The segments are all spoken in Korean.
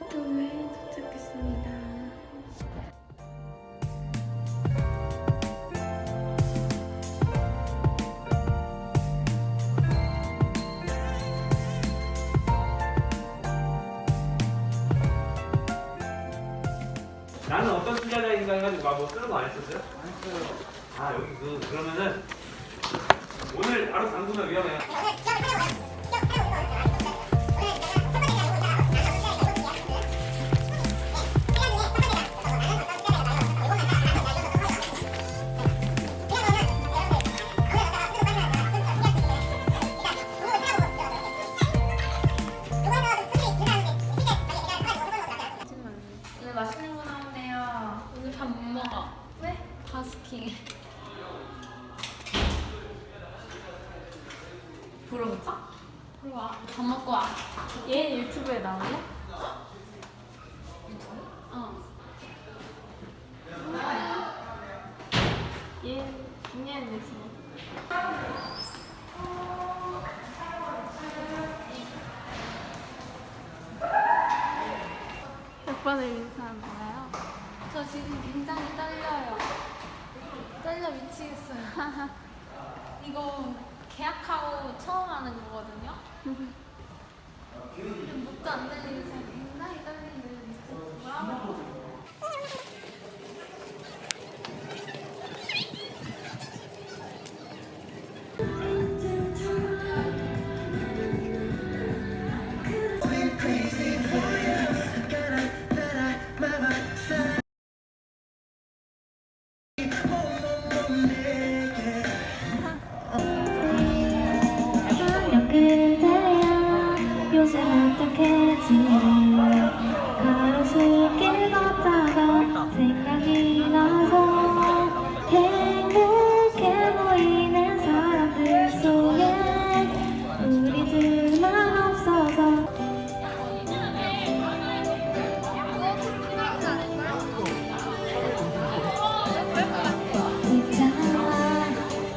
학교에 도착했습니다. 나는 어떤 투자자인가 해가지고 막뭐 쓰는 거 안 했었어요? 안 했어요. 아 여기 그 그러면은 오늘 바로 당구면 위험해요. 보러 갈까? 보러 와. 밥 먹고 와. 얘 유튜브에 나올래? 유튜브? 어. 번을 인사하나요? 저 지금 굉장히 떨려요. 떨려 미치겠어요. 이거 계약하고 처음 하는 거거든요. 근데 목도 안 들리고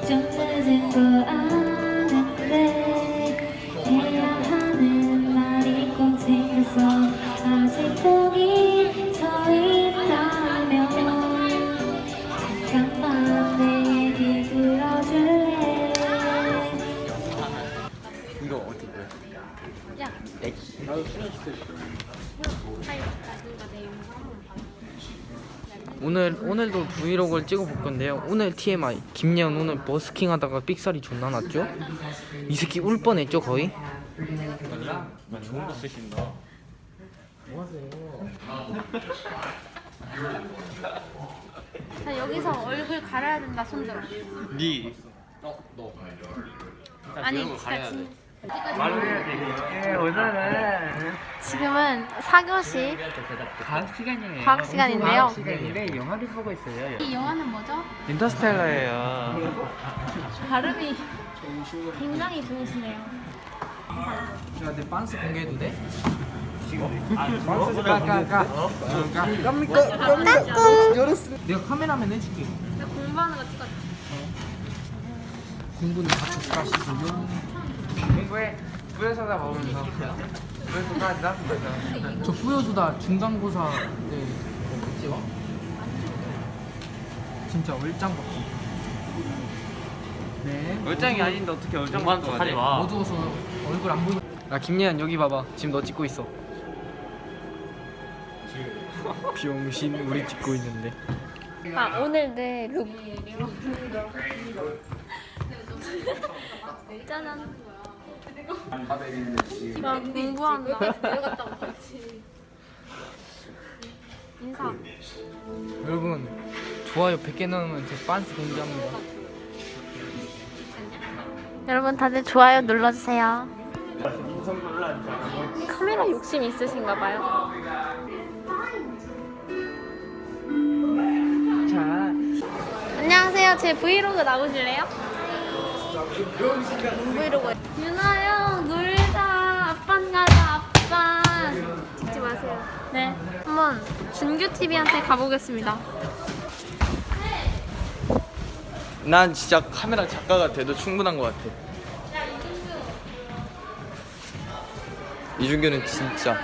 좀 늦은 거 아는데 해야 하는 말이 꼭 생겼어. 아직도 잊혀 있다면 잠깐만 내 얘기 들어줄래? 이거 어떻게 보여? 야, 나도 수련시켜 빨리 나중에 내 영상 한번 봐. 오늘 오늘도 브이로그를 찍어볼 건데요. 오늘 TMI 김예은 오늘 버스킹 하다가 삑살이 존나 났죠? 이 새끼 울 뻔했죠 거의. 나 좋은 거 쓰신다 자 여기서 얼굴 가려야 된다 손들어. 니 어? 너 아니 진짜 진. 말을 해야 돼. 예, 오늘은 지금은 4교시 과학 시간이에요. 과학 시간인데요. 시간인데 영화를 보고 있어요. 이 영화는 뭐죠? 인터스텔라예요. 발음이 굉장히 좋으시네요. 야, 내 빤스 공개해도 돼? 까까까 내가 카메라맨 해줄게. 나 공부하는 거 찍었지. 공부는 같이 가시고요. 공부해 부에서다 먹으면서 부에서다 한다 저 뿌여주다 중간고사 때 먹겠지? 진짜 얼짱 같고. 네. 얼짱이 아닌데 어떻게 얼짱 만도 하지 마 어두워서 얼굴 안 보이. 아 김예한 여기 봐봐. 지금 너 찍고 있어. 비용신 우리 찍고 있는데. 아 오늘 내 룩. 짜잔. 나 공부한다. 인사. 여러분 좋아요 100개 넣으면 제 빤스 공개합니다. 여러분 다들 좋아요 눌러주세요. 카메라 욕심 있으신가 봐요. 안녕하세요. 제 브이로그 나오실래요? 브이로그. 유나 형 놀자. 아빤 가자. 아빤. 찍지 마세요. 네. 한번 준규 TV한테 가보겠습니다. 난 진짜 카메라 작가가 돼도 충분한 것 같아 이준규는 진짜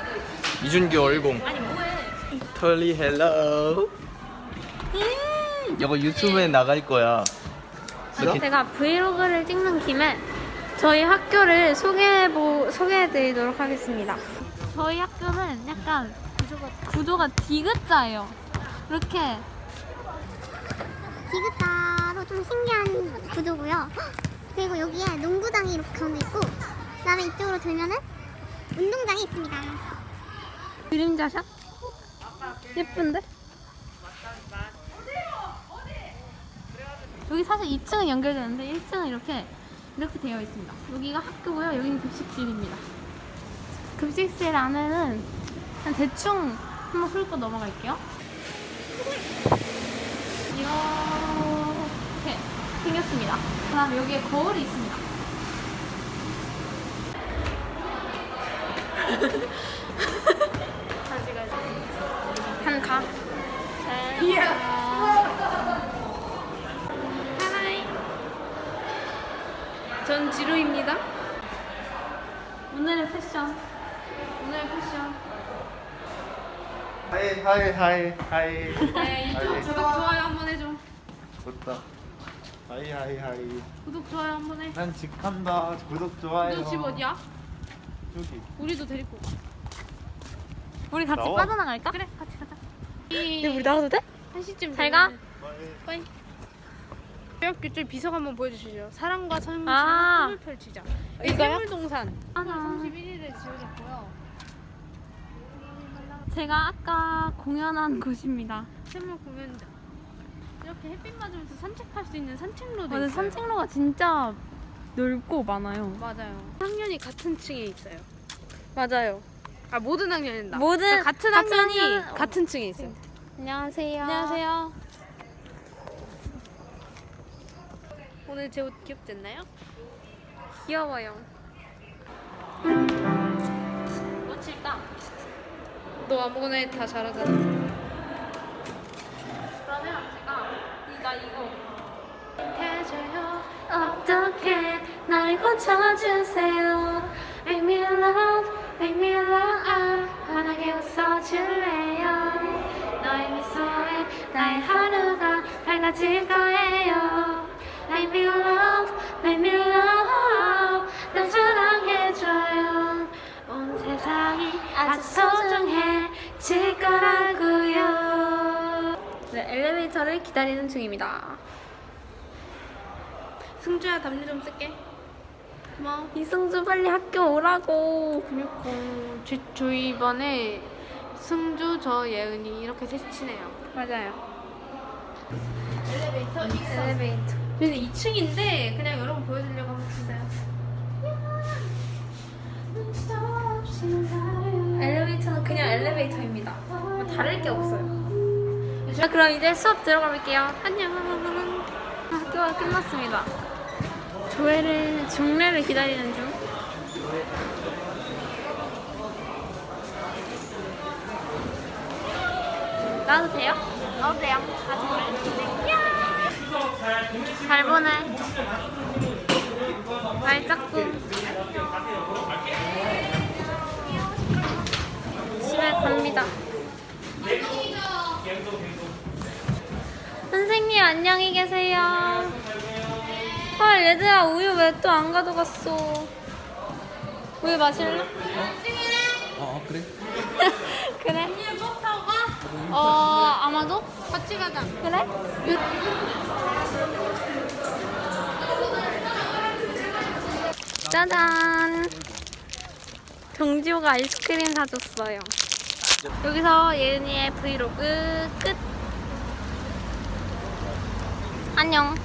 이준규 얼공 아니 뭐해? 털리 헬로 이거 유튜브에 나갈 거야 제가 브이로그를 찍는 김에 저희 학교를 소개해보, 소개해드리도록 하겠습니다. 저희 학교는 약간 구조가, 구조가 디귿자예요. 이렇게 디귿자로 좀 신기한 구조고요. 그리고 여기에 농구장이 이렇게 가운데 있고, 그다음에 이쪽으로 돌면은 운동장이 있습니다. 그림자샷? 예쁜데? 여기 사실 2층은 연결되는데 1층은 이렇게 이렇게 되어 있습니다. 여기가 학교고요. 여기는 급식실입니다. 급식실 안에는 그냥 대충 한번 훑고 넘어갈게요. 이렇게 생겼습니다. 그 다음 여기에 거울이 있습니다. 다시 가자. 한 가. 하이. 전 지루입니다. 오늘의 패션. 오늘의 패션. 하이 하이 하이 하이 네, 유튜브 구독 좋아요 한번 해줘. 좋다 하이 하이 하이 구독 좋아요 한번 해. 난 직한다 구독 좋아요 너 집 어디야? 여기 우리도 데리고 가. 우리 같이 나와. 빠져나갈까? 그래, 같이 가자. 우리 나가도 돼? 한 시쯤 잘 가. 빠이. 대학교 쪽 비석 한번 보여주시죠. 사랑과 성실의 아. 꿈을 펼치자. 이거요? 세물동산 아, 나. 31일에 지어졌고요. 제가 아까 공연한 곳입니다. 세물 공연장. 이렇게 햇빛 맞으면서 산책할 수 있는 산책로도 맞아, 있어요. 산책로가 진짜 넓고 많아요. 맞아요. 학년이 같은 층에 있어요. 맞아요. 아 모든 학년이다. 모든 그러니까 같은 같은 학년이 학년은- 같은 층에 있어요. 안녕하세요. 안녕하세요. 오늘 제 옷 귀엽지 않나요? 귀여워요. 뭐 칠까? 너 아무거나 해, 다 잘하잖아. 그러면 제가 이나 이거 어떻게 날 고쳐주세요 Make me love, make me love 환하게 웃어줄래요 너의 미소에 나의 하루가 밝아질 거예요 아주 소중해질 거라고요. 네, 엘리베이터를 기다리는 중입니다. 승주야 담요 좀 쓸게. 고마워. 이승주 빨리 학교 오라고. 그니까. 저, 저희 이번에 승주 저 예은이 이렇게 셋이 친해요. 맞아요. 엘리베이터 엘리베이터. 근데 2층인데 그냥 여러분 보여드리려고 엘리베이터입니다. 뭐 다를 게 없어요. 자 그럼 이제 수업 들어가 볼게요. 안녕. 학교가 끝났습니다. 조회를 종례를 기다리는 중. 나도 돼요? 나도 돼요. 아 정말? 잘 보내. 발짝꿍 집에 갑니다. 선생님 안녕히 계세요. 헐 얘들아 우유 왜 또 안 가져갔어? 우유 마실래? 어 그래? 그래? 어 아마도? 같이 가자. 그래? 짜잔 정지호가 아이스크림 사줬어요 여기서 예은이의 브이로그 끝. 안녕